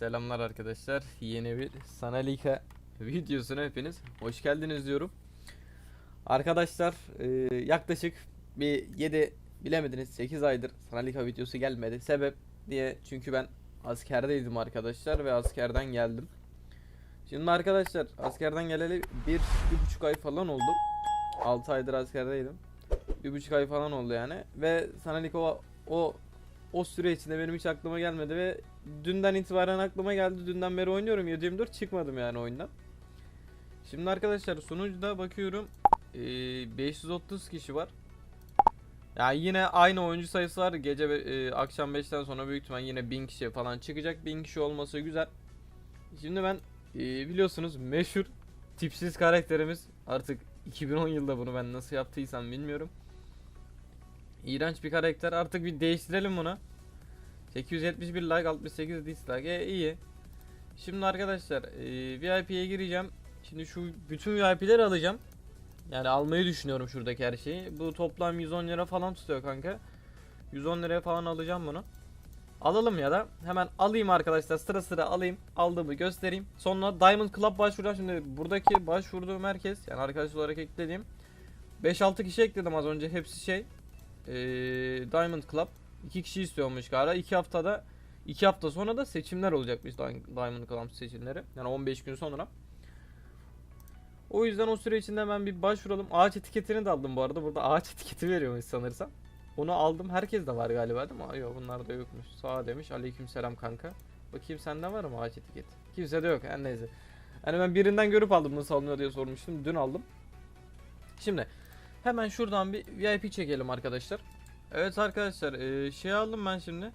Selamlar arkadaşlar. Yeni bir Sanalika videosuna hepiniz hoş geldiniz diyorum. Arkadaşlar e, yaklaşık bir 7 bilemediniz 8 aydır Sanalika videosu gelmedi. Sebep diye çünkü ben askerdeydim arkadaşlar ve askerden geldim. Şimdi arkadaşlar askerden geleli bir, bir buçuk ay falan oldu. 6 aydır askerdeydim. Bir buçuk ay falan oldu yani. Ve Sanalika o, o o süre içinde benim hiç aklıma gelmedi ve dünden itibaren aklıma geldi. Dünden beri oynuyorum 724 çıkmadım yani oyundan. Şimdi arkadaşlar sunucuda bakıyorum eee, 530 kişi var. Yani yine aynı oyuncu sayısı var. Gece eee, akşam 5'ten sonra büyük ihtimal yine 1000 kişi falan çıkacak. 1000 kişi olması güzel. Şimdi ben eee, biliyorsunuz meşhur tipsiz karakterimiz artık 2010 yılda bunu ben nasıl yaptıysam bilmiyorum. İğrenç bir karakter. Artık bir değiştirelim bunu. 871 like 68 dislike. E, iyi. Şimdi arkadaşlar e, VIP'ye gireceğim. Şimdi şu bütün VIP'leri alacağım. Yani almayı düşünüyorum şuradaki her şeyi. Bu toplam 110 lira falan tutuyor kanka. 110 liraya falan alacağım bunu. Alalım ya da hemen alayım arkadaşlar sıra sıra alayım aldığımı göstereyim. Sonra Diamond Club başvuracağım. Şimdi buradaki başvurduğum herkes yani arkadaş olarak eklediğim 5-6 kişi ekledim az önce hepsi şey ee, Diamond Club iki kişi istiyormuş galiba. 2 haftada 2 hafta sonra da seçimler olacakmış Di- Diamond Club seçimleri. Yani 15 gün sonra. O yüzden o süre içinde hemen bir başvuralım. Ağaç etiketini de aldım bu arada. Burada ağaç etiketi veriyormuş sanırsam. Onu aldım. Herkes de var galiba değil mi? Yok bunlar da yokmuş. Sağ demiş. Aleykümselam kanka. Bakayım sende var mı ağaç etiketi? Kimse de yok. Her neyse. Hani ben birinden görüp aldım nasıl alınıyor diye sormuştum. Dün aldım. Şimdi Hemen şuradan bir VIP çekelim arkadaşlar. Evet arkadaşlar e, şey aldım ben şimdi.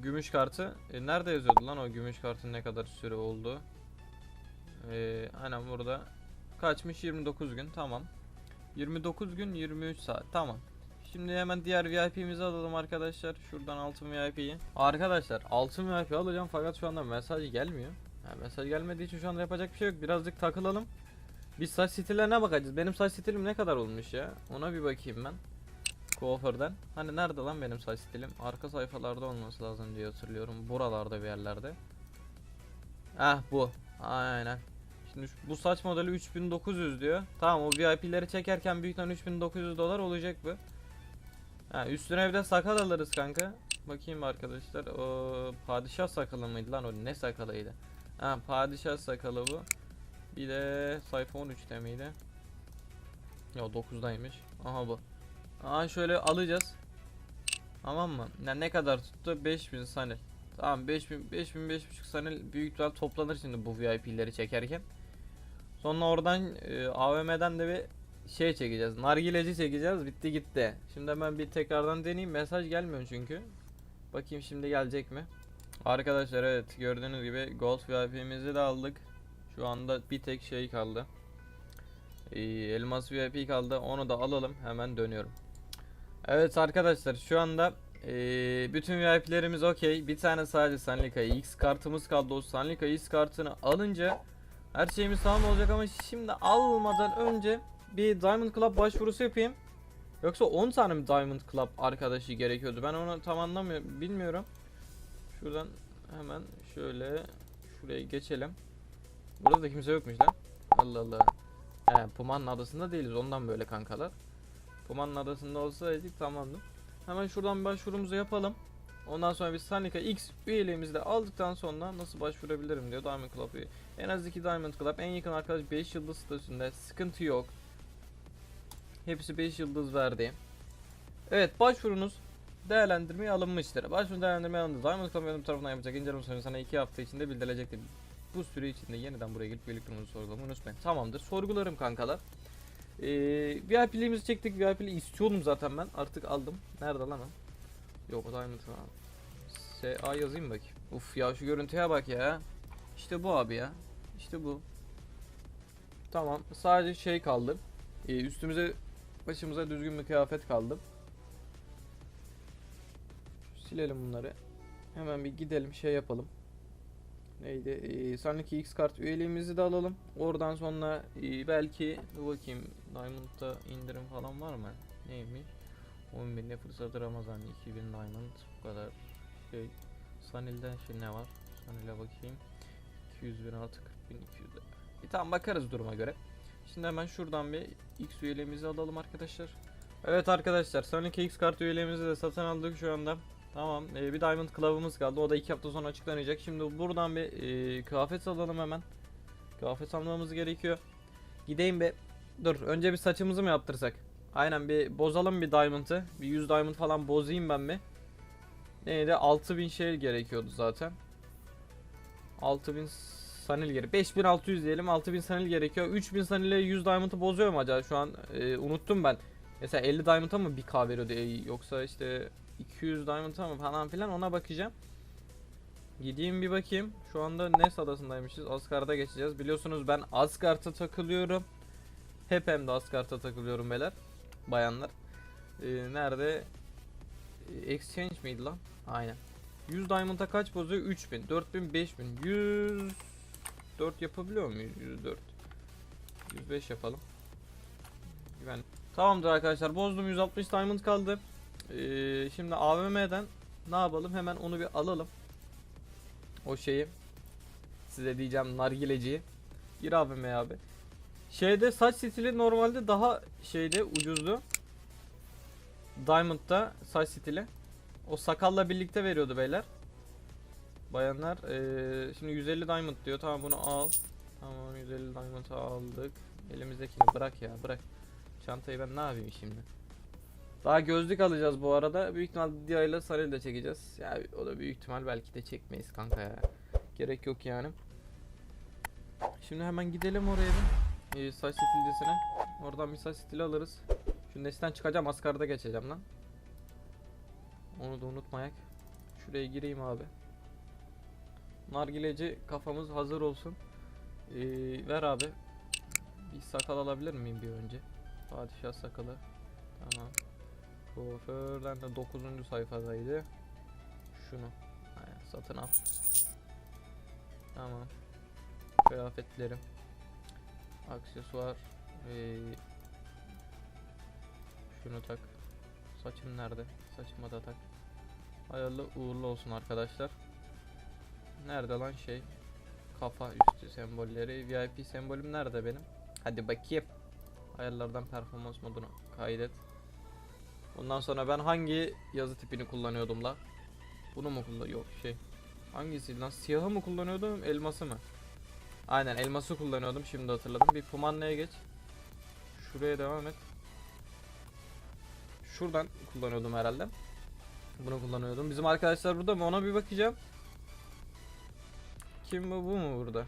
Gümüş kartı. E, nerede yazıyordu lan o gümüş kartın ne kadar süre oldu? E, aynen burada. Kaçmış 29 gün tamam. 29 gün 23 saat tamam. Şimdi hemen diğer VIP'mizi alalım arkadaşlar. Şuradan altın VIP'yi. Arkadaşlar altın VIP alacağım fakat şu anda mesaj gelmiyor. Yani mesaj gelmediği için şu anda yapacak bir şey yok. Birazcık takılalım. Biz saç stillerine bakacağız. Benim saç stilim ne kadar olmuş ya? Ona bir bakayım ben. Kuaförden. Hani nerede lan benim saç stilim? Arka sayfalarda olması lazım diye hatırlıyorum. Buralarda bir yerlerde. Ah bu. Aynen. Şimdi bu saç modeli 3900 diyor. Tamam o VIP'leri çekerken büyük ihtimalle 3900 dolar olacak bu. Ha, üstüne bir de sakal alırız kanka. Bakayım arkadaşlar. O padişah sakalı mıydı lan o ne sakalıydı? Ha padişah sakalı bu. Bir de sayfa 13'te miydi? Ya 9'daymış. Aha bu. Aha şöyle alacağız. Tamam mı? Ya ne kadar tuttu? 5000 sanil. Tamam 5000 5000 5.5 sanil büyük ihtimal toplanır şimdi bu VIP'leri çekerken. Sonra oradan e, AVM'den de bir şey çekeceğiz. Nargileci çekeceğiz. Bitti gitti. Şimdi hemen bir tekrardan deneyeyim. Mesaj gelmiyor çünkü. Bakayım şimdi gelecek mi? Arkadaşlar evet gördüğünüz gibi Gold VIP'mizi de aldık. Şu anda bir tek şey kaldı. Ee, elmas VIP kaldı. Onu da alalım. Hemen dönüyorum. Evet arkadaşlar şu anda ee, bütün VIP'lerimiz okey. Bir tane sadece Sanlika X kartımız kaldı. O Sanlika X kartını alınca her şeyimiz tamam olacak ama şimdi almadan önce bir Diamond Club başvurusu yapayım. Yoksa 10 tane mi Diamond Club arkadaşı gerekiyordu? Ben onu tam anlamıyorum. Bilmiyorum. Şuradan hemen şöyle şuraya geçelim. Burada da kimse yokmuş lan. Allah Allah. He, Puman'ın adasında değiliz ondan böyle kankalar. Puman'ın adasında olsaydık tamamdı. Hemen şuradan başvurumuzu yapalım. Ondan sonra biz Sanika X üyeliğimizi de aldıktan sonra nasıl başvurabilirim diyor Diamond Club üye. En az 2 Diamond Club. En yakın arkadaş 5 yıldız statüsünde. Sıkıntı yok. Hepsi 5 yıldız verdi. Evet başvurunuz değerlendirmeye alınmıştır. Başvuru değerlendirmeye alındı. Diamond Club yönetim tarafından yapacak inceleme sana 2 hafta içinde bildirilecektir. Bu süre içinde yeniden buraya gelip birlikte sorgulamayı unutmayın. Tamamdır. Sorgularım kankalar. Ee, VIP'liğimizi çektik. VIP'li istiyordum zaten ben. Artık aldım. Nerede lan o? Yok o Diamond falan. SA yazayım bakayım. Uf ya şu görüntüye bak ya. İşte bu abi ya. İşte bu. Tamam. Sadece şey kaldı. Ee, üstümüze başımıza düzgün bir kıyafet kaldı. Silelim bunları. Hemen bir gidelim şey yapalım. Neydi? Ee, Sanki X kart üyeliğimizi de alalım. Oradan sonra e, belki dur bakayım Diamond'da indirim falan var mı? Neymiş? 10 bin ne fırsatı Ramazan 2000 Diamond bu kadar şey. Sanil'de şey ne var? Sanil'e bakayım. 200 bin artı 40 bin 200 de. Bir tamam bakarız duruma göre. Şimdi hemen şuradan bir X üyeliğimizi alalım arkadaşlar. Evet arkadaşlar Sonic X kart üyeliğimizi de satın aldık şu anda. Tamam ee, bir Diamond kılavumuz kaldı o da 2 hafta sonra açıklanacak. Şimdi buradan bir ee, kıyafet alalım hemen. Kıyafet almamız gerekiyor. Gideyim bir dur önce bir saçımızı mı yaptırsak? Aynen bir bozalım bir Diamond'ı. Bir 100 Diamond falan bozayım ben bir. Neydi 6000 şey gerekiyordu zaten. 6000 sanil geri. 5600 diyelim 6000 sanil gerekiyor. 3000 sanile 100 diamond'ı bozuyor mu acaba? Şu an e, unuttum ben. Mesela 50 diamond'a mı 1k veriyordu? E, yoksa işte 200 diamond'a mı falan filan ona bakacağım. Gideyim bir bakayım. Şu anda Nes adasındaymışız. Asgard'a geçeceğiz. Biliyorsunuz ben Asgard'a takılıyorum. Hep hem de Asgard'a takılıyorum beyler. Bayanlar. E, nerede? E, Exchange miydi lan? Aynen. 100 diamond'a kaç bozuyor? 3000, 4000, 5000. 100 4 yapabiliyor muyuz? 104. 105 yapalım. Güven. Tamamdır arkadaşlar. Bozdum 160 diamond kaldı. Ee, şimdi AVM'den ne yapalım? Hemen onu bir alalım. O şeyi. Size diyeceğim nargileciyi. Gir AVM'ye abi. Şeyde saç stili normalde daha şeyde ucuzdu. Diamond'da saç stili. O sakalla birlikte veriyordu beyler. Bayanlar eee, şimdi 150 diamond diyor. Tamam bunu al. Tamam 150 diamond aldık. Elimizdekini bırak ya bırak. Çantayı ben ne yapayım şimdi? Daha gözlük alacağız bu arada. Büyük ihtimal Dia ile Sarı'yı da çekeceğiz. Ya o da büyük ihtimal belki de çekmeyiz kanka ya. Gerek yok yani. Şimdi hemen gidelim oraya bir. Ee, saç stilcisine. Oradan bir saç stili alırız. Şu nesten çıkacağım askarda geçeceğim lan. Onu da unutmayak. Şuraya gireyim abi. Nargileci kafamız hazır olsun. Ee, ver abi. Bir sakal alabilir miyim bir önce? Padişah sakalı. Tamam. Kuaförden de 9. sayfadaydı. Şunu. Aynen, satın al. Tamam. Kıyafetlerim. Aksesuar. Ee, şunu tak. Saçım nerede? Saçıma da tak. Hayırlı uğurlu olsun arkadaşlar. Nerede lan şey? Kafa üstü sembolleri. VIP sembolüm nerede benim? Hadi bakayım. Ayarlardan performans modunu kaydet. Ondan sonra ben hangi yazı tipini kullanıyordum la? Bunu mu kullan? Yok şey. Hangisi lan? Siyahı mı kullanıyordum? Elması mı? Aynen elması kullanıyordum. Şimdi hatırladım. Bir Pumanna'ya geç. Şuraya devam et. Şuradan kullanıyordum herhalde. Bunu kullanıyordum. Bizim arkadaşlar burada mı? Ona bir bakacağım. Kim bu? Bu mu burada?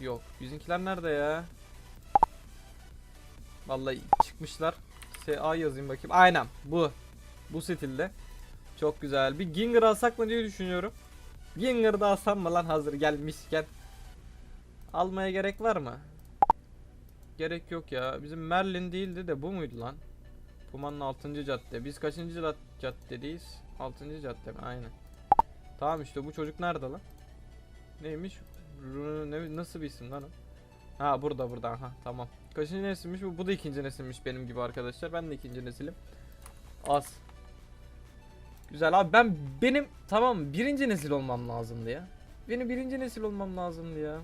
Yok. Bizimkiler nerede ya? Vallahi çıkmışlar. SA yazayım bakayım. Aynen bu. Bu stilde. Çok güzel. Bir Ginger alsak mı diye düşünüyorum. Ginger da alsam mı lan hazır gelmişken. Almaya gerek var mı? Gerek yok ya. Bizim Merlin değildi de bu muydu lan? Puma'nın 6. cadde. Biz kaçıncı cad- caddedeyiz? 6. cadde mi? Aynen. Tamam işte bu çocuk nerede lan? Neymiş? Ne, nasıl bir isim lan? Ha burada burada aha tamam. Kaçıncı nesilmiş bu? Bu da ikinci nesilmiş benim gibi arkadaşlar. Ben de ikinci nesilim. Az. Güzel abi ben benim tamam birinci nesil olmam lazımdı ya. Benim birinci nesil olmam lazımdı ya.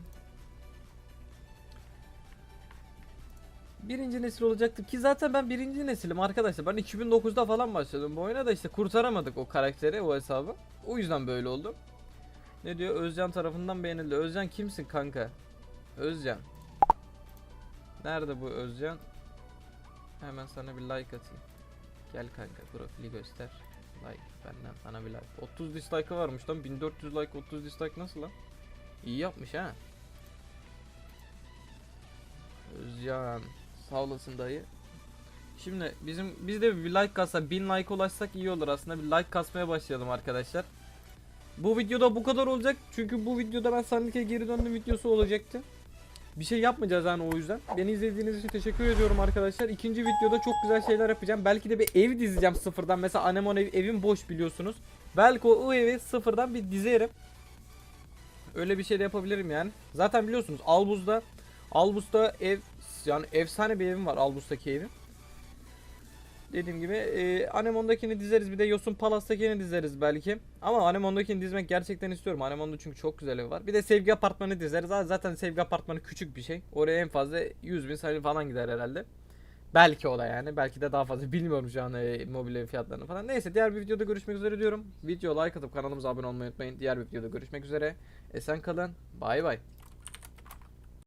Birinci nesil olacaktım ki zaten ben birinci nesilim arkadaşlar. Ben 2009'da falan başladım bu oyuna da işte kurtaramadık o karakteri o hesabı. O yüzden böyle oldu. Ne diyor? Özcan tarafından beğenildi. Özcan kimsin kanka? Özcan. Nerede bu Özcan? Hemen sana bir like atayım. Gel kanka profili göster. Like benden sana bir like. 30 dislike'ı varmış lan. 1400 like 30 dislike nasıl lan? İyi yapmış ha. Özcan sağ olasın dayı. Şimdi bizim biz de bir like kassa 1000 like ulaşsak iyi olur aslında. Bir like kasmaya başlayalım arkadaşlar. Bu videoda bu kadar olacak. Çünkü bu videoda ben Sandik'e geri döndüm videosu olacaktı. Bir şey yapmayacağız yani o yüzden. Beni izlediğiniz için teşekkür ediyorum arkadaşlar. İkinci videoda çok güzel şeyler yapacağım. Belki de bir ev dizeceğim sıfırdan. Mesela Anemon ev, evim boş biliyorsunuz. Belki o, o evi sıfırdan bir dizerim. Öyle bir şey de yapabilirim yani. Zaten biliyorsunuz Albuz'da Albus'ta ev yani efsane bir evim var Albus'taki evim. Dediğim gibi e, Anemon'dakini dizeriz bir de Yosun Palas'takini dizeriz belki. Ama Anemon'dakini dizmek gerçekten istiyorum. Anemon'da çünkü çok güzel ev var. Bir de Sevgi Apartmanı dizeriz. Zaten Sevgi Apartmanı küçük bir şey. Oraya en fazla 100 bin sayı falan gider herhalde. Belki o da yani. Belki de daha fazla. Bilmiyorum şu an e, mobil ev fiyatlarını falan. Neyse diğer bir videoda görüşmek üzere diyorum. Video like atıp kanalımıza abone olmayı unutmayın. Diğer bir videoda görüşmek üzere. Esen kalın. Bay bay.